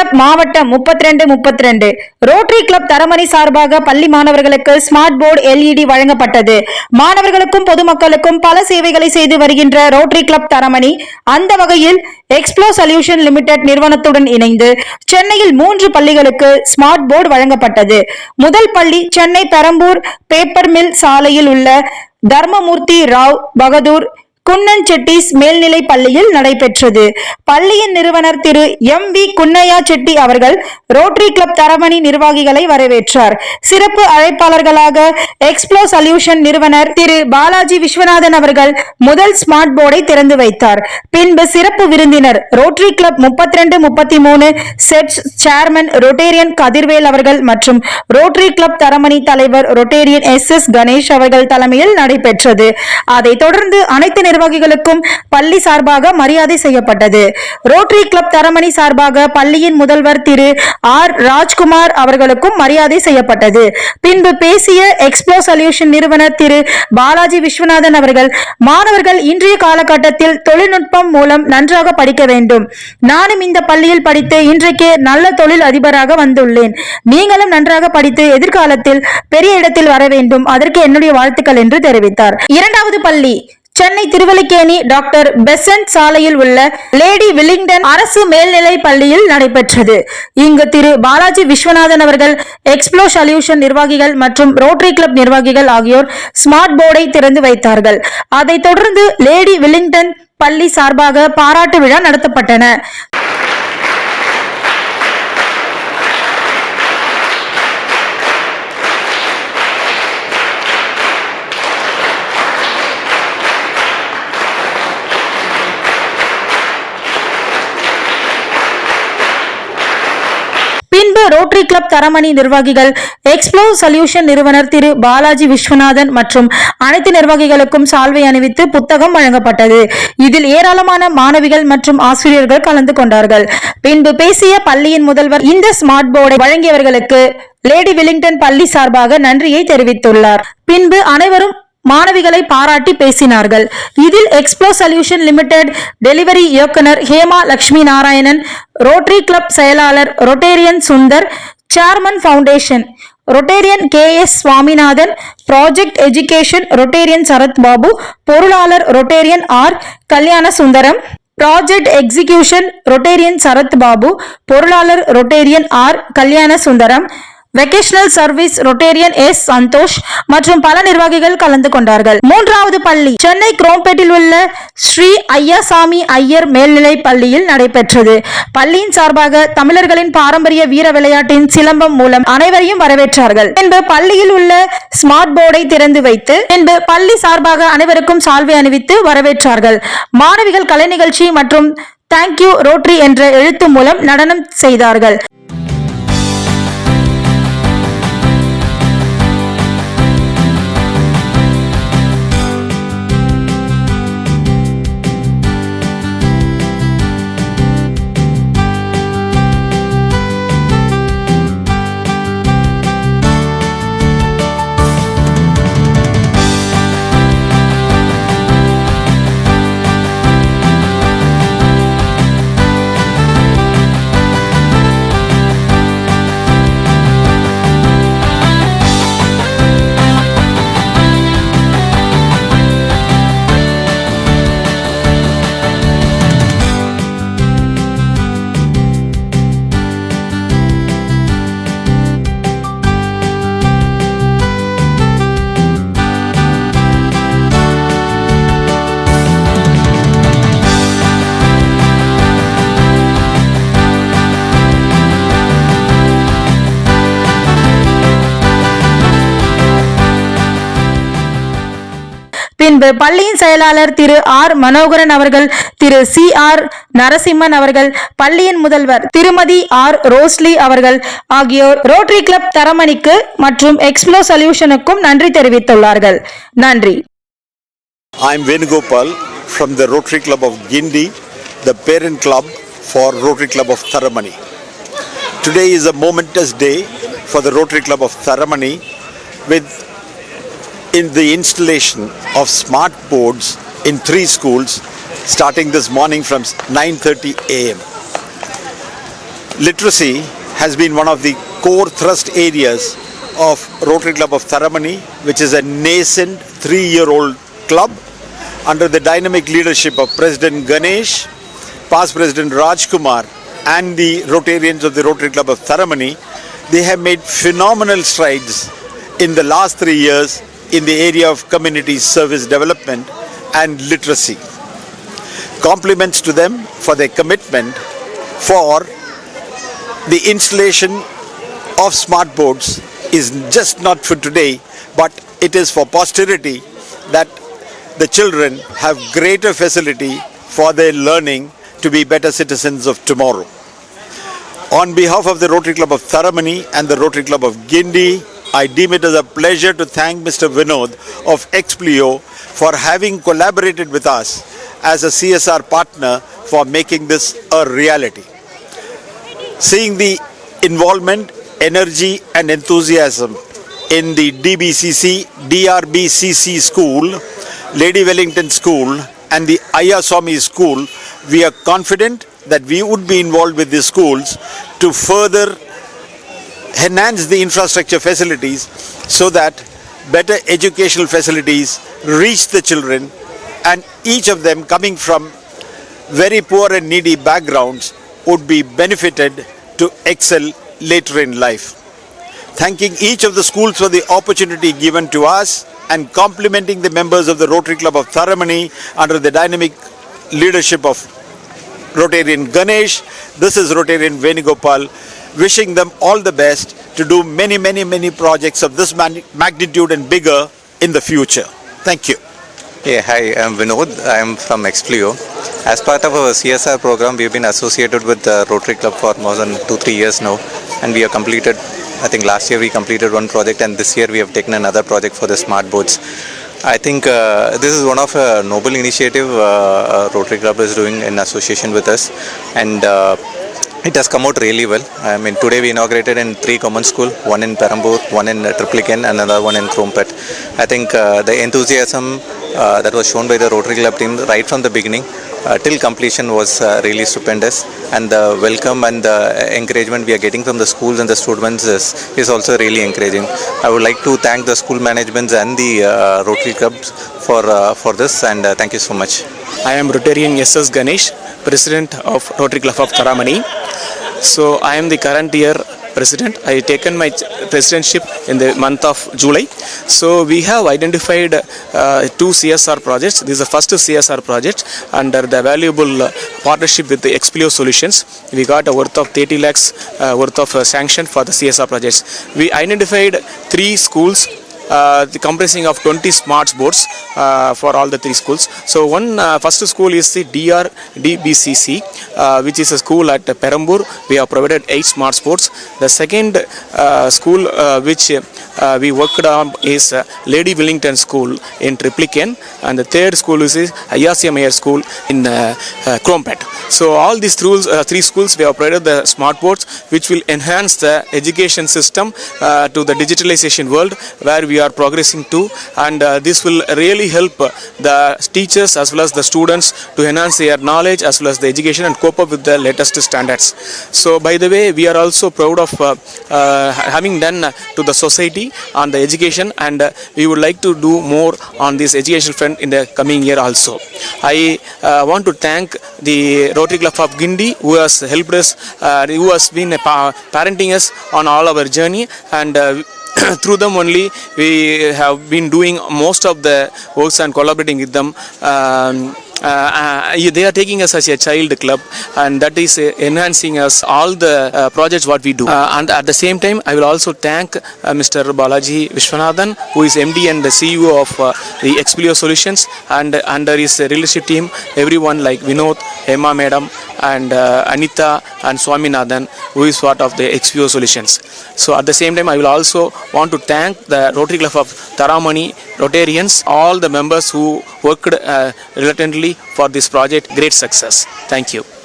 Club மாவட்டம் முப்பத்தி ரெண்டு முப்பத்தி ரெண்டு ரோட்டரி கிளப் தரமணி சார்பாக பள்ளி மாணவர்களுக்கு ஸ்மார்ட் போர்டு எல்இடி வழங்கப்பட்டது. மாணவர்களுக்கும் பொதுமக்களுக்கும் பல சேவைகளை செய்து வருகின்ற ரோட்டரி கிளப் தரமணி அந்த வகையில் எக்ஸ்ப்ளோ சொல்யூஷன் லிமிடெட் நிறுவனத்துடன் இணைந்து சென்னையில் மூன்று பள்ளிகளுக்கு ஸ்மார்ட் போர்டு வழங்கப்பட்டது. முதல் பள்ளி சென்னை பெரம்பூர் பேப்பர் மில் சாலையில் உள்ள தர்மமூர்த்தி ராவ் பகதூர் குன்னன் செட்டிஸ் மேல்நிலை பள்ளியில் நடைபெற்றது. பள்ளியின் நிறுவனர் திரு. எம். வி. குன்னையா செட்டி அவர்கள் ரோட்டரி கிளப் தரமணி நிர்வாகிகளை வரவேற்றார். சிறப்பு அழைப்பாளர்களாக எக்ஸ்ப்ளோ சொல்யூஷன் நிறுவனர் திரு. பாலாஜி விஸ்வநாதன் அவர்கள் முதல் ஸ்மார்ட் போர்டை திறந்து வைத்தார். பின்பு சிறப்பு விருந்தினர் ரோட்டரி கிளப் முப்பத்தி ரெண்டு முப்பத்தி மூணு செட் சேர்மன் ரொட்டேரியன் கதிர்வேல் அவர்கள் மற்றும் ரோட்டரி கிளப் தரமணி தலைவர் ரொட்டேரியன் எஸ் எஸ் கணேஷ் அவர்கள் தலைமையில் நடைபெற்றது. அதைத் தொடர்ந்து அனைத்து நிர்வாகிகளுக்கும் பள்ளி சார்பாக மரியாதை செய்யப்பட்டது. ரோட்டரி கிளப் தரமணி சார்பாக பள்ளியின் முதல்வர் திரு ஆர் ராஜ்குமார் அவர்களுக்கும் மரியாதை செய்யப்பட்டது. பின்பு பேசிய எக்ஸ்ப்ளோ சொல்யூஷன் நிறுவனர் திரு பாலாஜி விஸ்வநாதன் அவர்கள் மாணவர்கள் இன்றைய காலகட்டத்தில் தொழில்நுட்பம் மூலம் நன்றாக படிக்க வேண்டும். நானும் இந்த பள்ளியில் படித்து இன்றைக்கு நல்ல தொழில் அதிபராக வந்துள்ளேன். நீங்களும் நன்றாக படித்து எதிர்காலத்தில் பெரிய இடத்தில் வர வேண்டும். அதற்கு என்னுடைய வாழ்த்துக்கள் என்று தெரிவித்தார். இரண்டாவது பள்ளி சென்னை திருவல்லிக்கேணி டாக்டர் பெசன்ட் சாலையில் உள்ள லேடி வில்லிங்டன் அரசு மேல்நிலை பள்ளியில் நடைபெற்றது. இங்கு திரு பாலாஜி விஸ்வநாதன் அவர்கள் எக்ஸ்ப்ளோ சொல்யூஷன் நிர்வாகிகள் மற்றும் ரோட்டரி கிளப் நிர்வாகிகள் ஆகியோர் ஸ்மார்ட் போர்டை திறந்து வைத்தார்கள். அதைத் தொடர்ந்து லேடி வில்லிங்டன் பள்ளி சார்பாக பாராட்டு விழா நடத்தப்பட்டன. பின்பு ரோட்டரி கிளப் தரமணி நிர்வாகிகள் எக்ஸ்ப்ளோ சொல்யூஷன் நிறுவனர் திரு பாலாஜி விஸ்வநாதன் மற்றும் அனைத்து நிர்வாகிகளுக்கும் சால்வை அணிவித்து புத்தகம் வழங்கப்பட்டது. இதில் ஏராளமான மாணவிகள் மற்றும் ஆசிரியர்கள் கலந்து கொண்டார்கள். பின்பு பேசிய பள்ளியின் முதல்வர் இந்த ஸ்மார்ட் போர்டை வழங்கியவர்களுக்கு லேடி வில்லிங்டன் பள்ளி சார்பாக நன்றியை தெரிவித்துள்ளார். பின்பு அனைவரும் மாணவிகளை பாராட்டி பேசினார்கள். இதில் எக்ஸ்ப்ளோ சொல்யூஷன் லிமிடெட் டெலிவரி இயக்குனர் ஹேமா லட்சுமி நாராயணன் ரோட்டரி கிளப் செயலாளர் Rotarian Sundar chairman foundation Rotarian K S Swaminathan project education Rotarian Sarath Babu பொருளாளர் Rotarian R Kalyana Sundaram project execution Rotarian Sarath Babu பொருளாளர் Rotarian R Kalyana Sundaram vocational service Rotarian S Santhosh மற்றும் பல நிர்வாகிகள் கலந்து கொண்டார்கள். மூன்றாவது பள்ளி சென்னை குரோம்பேட்டில் உள்ள ஸ்ரீ ஐயாசாமி ஐயர் மேல்நிலை பள்ளியில் நடைபெற்றது. பள்ளியின் சார்பாக தமிழர்களின் பாரம்பரிய வீர விளையாட்டின் சிலம்பம் மூலம் அனைவரையும் வரவேற்றார்கள். பின்பு பள்ளியில் உள்ள ஸ்மார்ட் போர்டை திறந்து வைத்து பின்பு பள்ளி சார்பாக அனைவருக்கும் சால்வை அணிவித்து வரவேற்றார்கள். மாணவிகள் கலை நிகழ்ச்சி மற்றும் தேங்க்யூ ரோட்ரி என்ற எழுத்து மூலம் நடனம் செய்தார்கள். பின்பு பள்ளியின் செயலாளர் திரு ஆர் மனோகரன் அவர்கள் திரு சி ஆர் நரசிம்மன் அவர்கள் பள்ளியின் முதல்வர் திருமதி ஆர் ரோஸ்லி அவர்கள் ஆகியோர் ரோட்டரி கிளப் தரமணிக்கு மற்றும் எக்ஸ்ப்ளோ சொல்யூஷனுக்கும் நன்றி தெரிவித்துள்ளார்கள் நன்றி I am Venugopal from the Rotary Club of Gindi, the parent club for Rotary Club of Tharamani. Today is a momentous day for the Rotary Club of Tharamani with in the installation of smart boards in three schools starting this morning from 9:30 a.m. Literacy has been one of the core thrust areas of Rotary Club of Tharamani, which is a nascent three year old club under the dynamic leadership of President Ganesh, past President Rajkumar, and the Rotarians of the Rotary Club of Tharamani. They have made phenomenal strides in the last three years in the area of community service development and literacy. Compliments to them for their commitment for the installation of smart boards is just not for today, but it is for posterity that the children have greater facility for their learning to be better citizens of tomorrow. On behalf of the Rotary Club of Tharamani and the Rotary Club of Gindi, I deem it as a pleasure to thank Mr. Vinod of Explio for having collaborated with us as a CSR partner for making this a reality. Seeing the involvement, energy, and enthusiasm in the DBCC, DRBCC school, Lady Wellington School, and the Ayaswamy School, we are confident that we would be involved with these schools to further enhance the infrastructure facilities so that better educational facilities reach the children and each of them coming from very poor and needy backgrounds would be benefited to excel later in life. Thanking each of the schools for the opportunity given to us and complimenting the members of the Rotary Club of Tharamani under the dynamic leadership of Rotarian Ganesh. This is Rotarian Venugopal wishing them all the best to do many, many, many projects of this magnitude and bigger in the future. Thank you. Yeah, hi, I'm Vinod. I'm from Explio. As part of our CSR program, we've been associated with the Rotary Club for more than two, three years now, and we have completed. I think last year we completed one project, and this year we have taken another project for the smart boards. I think uh, this is one of a noble initiative uh, uh, Rotary Club is doing in association with us, and uh, it has come out really well. I mean, today we inaugurated in three common school, one in Perambur, one in uh, Triplicane, and another one in Krompet. I think uh, the enthusiasm uh, that was shown by the Rotary Club team right from the beginning uh, till completion was uh, really stupendous, and the welcome and the encouragement we are getting from the schools and the students is, is also really encouraging. I would like to thank the school managements and the uh, Rotary clubs for uh, for this, and uh, thank you so much. I am Rotarian SS Ganesh, President of Rotary Club of Taramani. So I am the current year President. I taken my presidentship in the month of July. So we have identified uh, two CSR projects. This is the first CSR project under the valuable uh, partnership with the Explio Solutions. We got a worth of 30 lakhs uh, worth of uh, sanction for the CSR projects. We identified three schools the comprising of 20 smart boards uh, for all the three schools. So one uh, first school is the DR DBCC, uh, which is a school at Perambur. We have provided eight smart boards. The second uh, school uh, which uh, we worked on is uh, Lady Wellington School in Triplicane, and the third school is Ayasia Mayer School in uh, uh, Krompet. So all these uh, three schools, we have provided the smart boards, which will enhance the education system uh, to the digitalization world where we are progressing to, and uh, this will really help the teachers as well as the students to enhance their knowledge as well as the education and cope up with the latest standards. So by the way, we are also proud of uh, uh, having done to the society on the education, and uh, we would like to do more on this education front in the coming year also. I uh, want to thank the Rotary Club of Gindi who has helped us, uh, who has been pa- parenting us on all our journey, and uh, through them only we have been doing most of the works and collaborating with them. Um, they are taking us as a child club and that is uh, enhancing us all the uh, projects what we do. Uh, and at the same time i will also thank uh, mr balaji vishwanathan who is md and the ceo of uh, the explio solutions and under his uh, leadership team everyone like vinod hema madam and uh, anita and swaminathan who is part of the explio solutions. So at the same time i will also want to thank the rotary club of taramani rotarians all the members who worked uh, reluctantly for this project great success. Thank you